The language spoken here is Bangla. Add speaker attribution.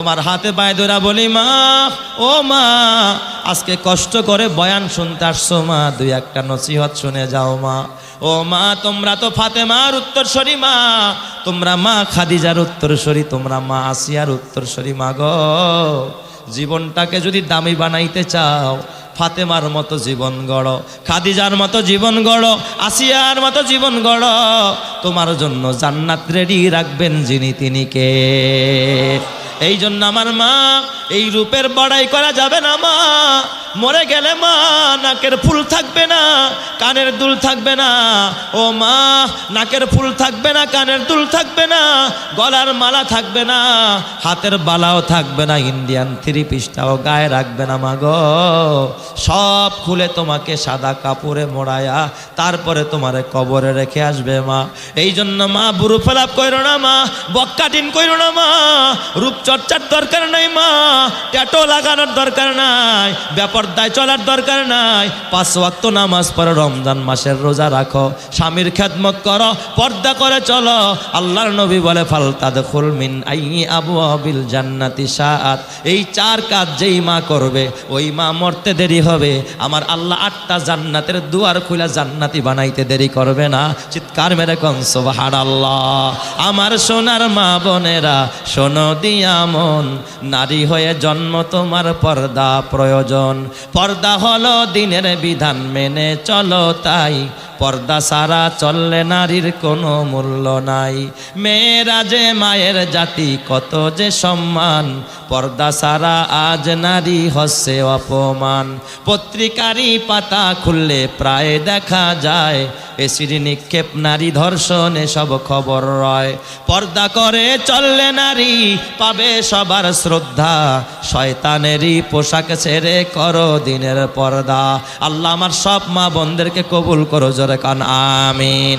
Speaker 1: তোমার হাতে পায়ে ধরা বলি, মা, ও মা, আজকে কষ্ট করে বয়ান শুনতে আসছো, মা, দুই একটা নসিহত শুনে যাও, মা। ও মা, তোমরা তো ফাতেমার উত্তরসরি মা, তোমরা মা খাদিজার উত্তরসরি তোমরা মা আসিয়ার উত্তরসরি মা গো। জীবনটাকে যদি দামি বানাইতে চাও, ফাতেমার মতো জীবন গড়, খাদিজার মতো জীবন গড়, আসিয়ার মতো জীবন গড়, তোমার জন্য জান্নাত রেডি রাখবেন যিনি তিনি কে। এই জন্য আমার মা এই রূপের বড়াই করা যাবে না, মা। মরে গেলে, মা, নাকের ফুল থাকবে না, কানের দুল থাকবে না। ও, মা, নাকের ফুল থাকবে না, কানের দুল থাকবে না, গলার মালা থাকবে না, হাতের বালাও থাকবে না, ইন্ডিয়ান থ্রি পিসটাও গায়ে রাখবে না, মা গো। সব খুলে তোমাকে সাদা কাপড়ে মোড়ায়া, তারপরে তোমারে কবরে রেখে আসবে, মা। এই জন্য, মা বুড়ো ফেলাপ করো না, মা, বক্কাটিন করো না, মা। রূপচর্চার দরকার নাই, মা। ট্যাটো লাগানোর দরকার নাই ব্যাপারদায় চলার দরকার নাই। পাঁচ ওয়াক্ত নামাজ পড়ো, রমজান মাসের রোজা রাখো, স্বামীর খেদমত করো, পর্দা করে চলো। আল্লাহর নবী বলে ফালতাদ মিন আই আবু আবিল জান্নাতি সাত এই চার কাজ যেই মা করবে, ওই মা মরতে দেরি হবে। আমার আল্লাহ আটটা জান্নাতের দুয়ার খুলে জান্নাতি বানাইতে দেরি করবে না। চিৎকার মেরে কন সোবাহার আল্লাহ আমার সোনার মা বোনেরা, শোনো দিয়া মন। নারী হয়ে জন্ম তোমার পর্দা প্রয়োজন। পর্দা হলো দিনের বিধান মেনে চলো তাই। পর্দা সারা চললে নারীর কোনো মূল্য নাই। মেয়েরা যে মায়ের জাতি, কত যে সম্মান। পর্দা সারা আজ নারী হচ্ছে অপমান। পত্রিকারই পাতা খুললে প্রায় দেখা যায়। এসির নিক্ষেপ নারী ধর্ষণ সব খবর রয়। পর্দা করে চললে নারী পাবে সবার শ্রদ্ধা। শয়তানেরই পোশাক ছেড়ে করো দিনের পর্দা। আল্লাহ আমার সব মা বোনদেরকে কবুল করো জোরে কান, আমিন।